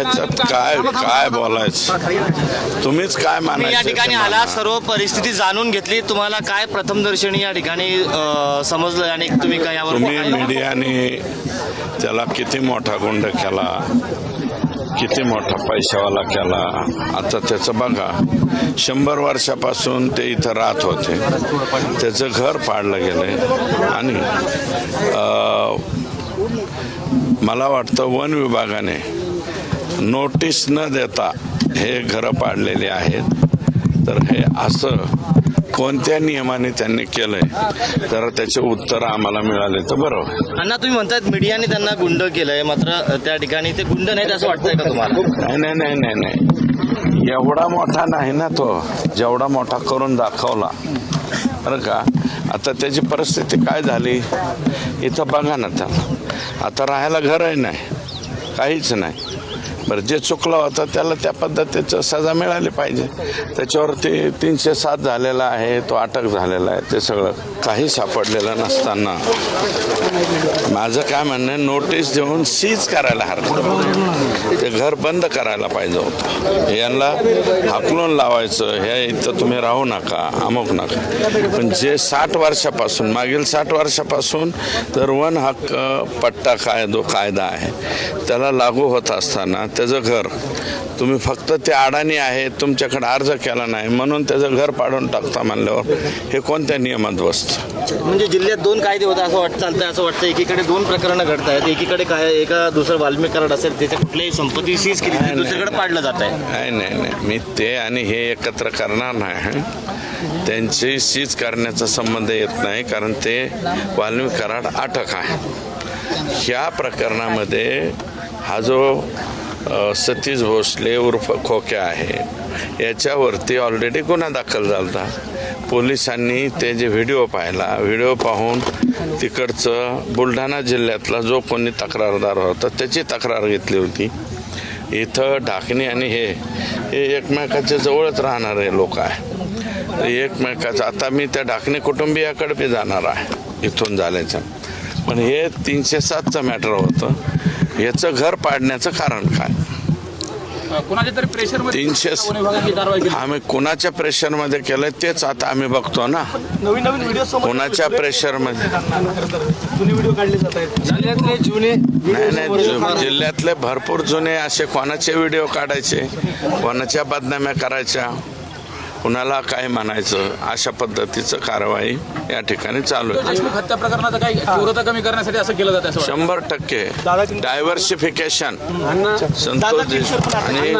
काय काय बोलायचं? तुम्हीच काय तुम्ही या ठिकाणी आला माना. सर्व परिस्थिती जाणून घेतली. तुम्हाला काय प्रथमदर्शनी या ठिकाणी समजलं आणि तुम्ही काय यावर तुम्ही मीडियाने त्याला किती मोठा गुंड केला किती मोठा पैशावाला केला आता त्याचं बघा. शंभर वर्षापासून ते इथं राहत होते. त्याचं घर पाडलं गेलंय. आणि मला वाटतं वन विभागाने नोटीस न देता हे घरं पाडलेली आहेत. तर हे असं कोणत्या नियमाने त्यांनी केलंय? तर त्याचे उत्तर आम्हाला मिळाले तर बरं होईल. अण्णा तुम्ही म्हणतात मीडियाने त्यांना गुंड केलंय मात्र त्या ठिकाणी ते गुंड नाहीत असं वाटतंय का तुम्हाला? नाही नाही नाही नाही नाही. एवढा मोठा नाही ना तो. जेवढा मोठा करून दाखवला. बरं का? आता त्याची परिस्थिती काय झाली? इथं बघा ना त्याला. आता राहायला घरही नाही. काहीच नाही. बरं जे चुकलं होतं त्याला त्या पद्धतीचं सजा मिळाली पाहिजे. त्याच्यावरती तीनशे सात झालेला आहे तो अटक झालेला आहे. ते सगळं काही सापडलेलं नसताना. माझं काय म्हणणं आहे नोटीस देऊन सीज करायला हरकत घर बंद करायला पाहिजे होतं. यांना हाकलून लावायचं हे इथं तुम्ही राहू नका अमुक नका. पण जे साठ वर्षापासून मागील साठ वर्षापासून तर वन हक्क पट्टा कायदो कायदा आहे त्याला लागू होत असताना त्याचं घर तुम्ही फक्त ते अडाणी आहे तुमच्याकडे अर्ज केला नाही म्हणून त्याचं घर पाडून टाकता म्हणल्यावर हे कोणत्या नियमात बसतं? म्हणजे जिल्ह्यात दोन कायदे होते असं वाटतं चालतंय असं वाटतं एकीकडे दोन प्रकरणं घडत आहेत एकीकडे काय एका दुसरं वाल्मिक कराड असेल त्याच्या कुठल्याही संपत्ती सीज केली दुसरीकडे पाडलं जात आहे. नाही नाही नाही. मी ते आणि हे एकत्र करणार नाही त्यांची सीज करण्याचा संबंध येत नाही कारण ते वाल्मिक कराड अटक आहे. ह्या प्रकरणामध्ये हा जो सतीश भोसले उर्फ खोक्या आहे. याच्यावरती ऑलरेडी गुन्हा दाखल झाला होता पोलिसांनी ते जे व्हिडिओ पाहिला व्हिडिओ पाहून तिकडचं बुलढाणा जिल्ह्यातला जो कोणी तक्रारदार होता त्याची तक्रार घेतली होती. इथं ढाकणी आणि हे हे एकमेकाच्या जवळच राहणारे लोक आहे. एकमेकाचं आता मी त्या ढाकणी कुटुंबियाकडे बी जाणार आहे इथून झाल्याचं पण हे तीनशे सातचं मॅटर होतं. याचं घर पाडण्याचं कारण काय? कुणाच्या तरी प्रेशर तीनशे विभागाची कारवाई केली? आम्ही कुणाच्या प्रेशरमध्ये केलं तेच आता आम्ही बघतो ना. नवीन नवीन व्हिडिओ कुणाच्या प्रेशरमध्ये जुने व्हिडिओ काढले जात आहेत. जिल्ह्यातले जुने नाही नाही जिल्ह्यातले भरपूर जुने असे कोणाचे व्हिडिओ काढायचे कोणाच्या बदनाम्या करायच्या कुणाला काय म्हणायचं अशा पद्धतीचं कारवाई या ठिकाणी चालू आहे. देशमुख हत्या प्रकरणाचं काही तीव्रता कमी करण्यासाठी असं केलं जातं असं वाटतं. शंभर टक्के. डायव्हर्सिफिकेशन संतोष देशमुख. आणि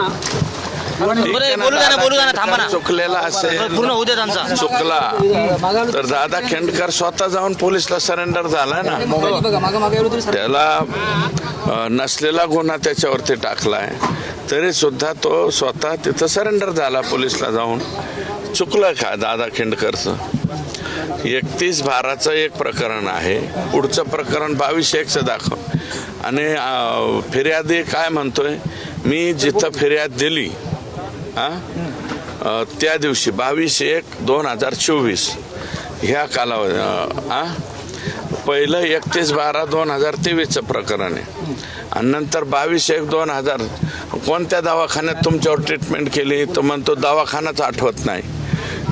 बोलू द्या ना, बोलू द्या ना, दादा थांबा ना. चुकलेला असेल. पूर्ण होऊ दे त्यांचा. चुकला. तर दादा खेंडकर स्वतः जाऊन पोलिसला सरेंडर झाला ना. त्याला नसलेला गुन्हा त्याच्यावरती टाकलाय तरी सुद्धा तो स्वतः तिथं सरेंडर झाला पोलिसला जाऊन. चुकलं का दादा खेंडकरचं? एकतीस बाराचं एक प्रकरण आहे. पुढचं प्रकरण बावीस एकचं दाखव. आणि फिर्यादी काय म्हणतोय? मी जिथं फिर्याद दिली हां? त्या दिवशी बावीस एक दोन हजार चोवीस ह्या कालावधी हां? पहिलं एकतीस बारा दोन हजार तेवीसचं प्रकरण आहे. आणि नंतर बावीस एक दोन हजार कोणत्या दवाखान्यात तुमच्यावर ट्रीटमेंट केली? तर म्हणतो दवाखानाच आठवत नाही.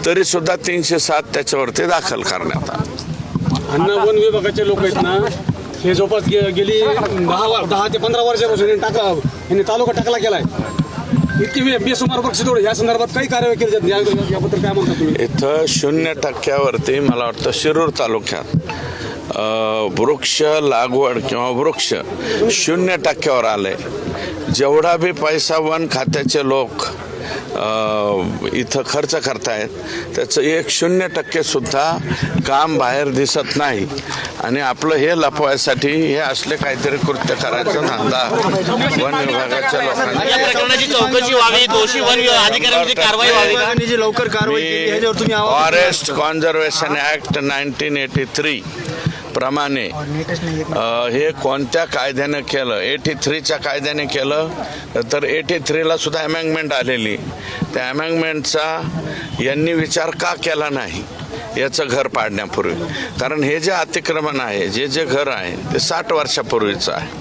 तरी सुद्धा तीनशे सात त्याच्यावरती दाखल करण्यात आला. अन्न वन विभागाचे लोक आहेत ना हे जवळपास गे- गेली दहा दहा ते पंधरा वर्षापासून यांनी टाकला यांनी तालुका टाकला गेलाय इतकी वे- बेसुमार या संदर्भात काही कार्यवाही केली जात याबद्दल काय म्हणता तुम्ही? इथं शून्य टक्क्यावरती मला वाटतं शिरूर तालुक्यात वृक्ष लागवड किंवा वृक्ष शून्य टक्क्यावर आले जेवढा बी पैसा वन खात्याचे लोक इथं खर्च करतायत. त्याचं एक शून्य टक्के सुद्धा काम बाहेर दिसत नाही. आणि आपलं हे लपवायसाठी हे असले काहीतरी कृत्य करायचं धंदा वन विभागाच्या लोकांनी. या प्रकरणाची चौकशी व्हावी दोषी वन विभाग अधिकाऱ्यांची कारवाई व्हावी जी लवकर कारवाई forest conservation act nineteen eighty three प्रमाणे हे कोणत्या कायद्यानं केलं? एटी थ्रीच्या कायद्याने केलं तर एटी थ्रीला सुद्धा अमेंडमेंट आलेली. त्या अमेंडमेंटचा यांनी विचार का केला नाही? याचं घर पाडण्यापूर्वी. कारण हे जे अतिक्रमण आहे जे जे घर आहे ते साठ वर्षापूर्वीचं आहे.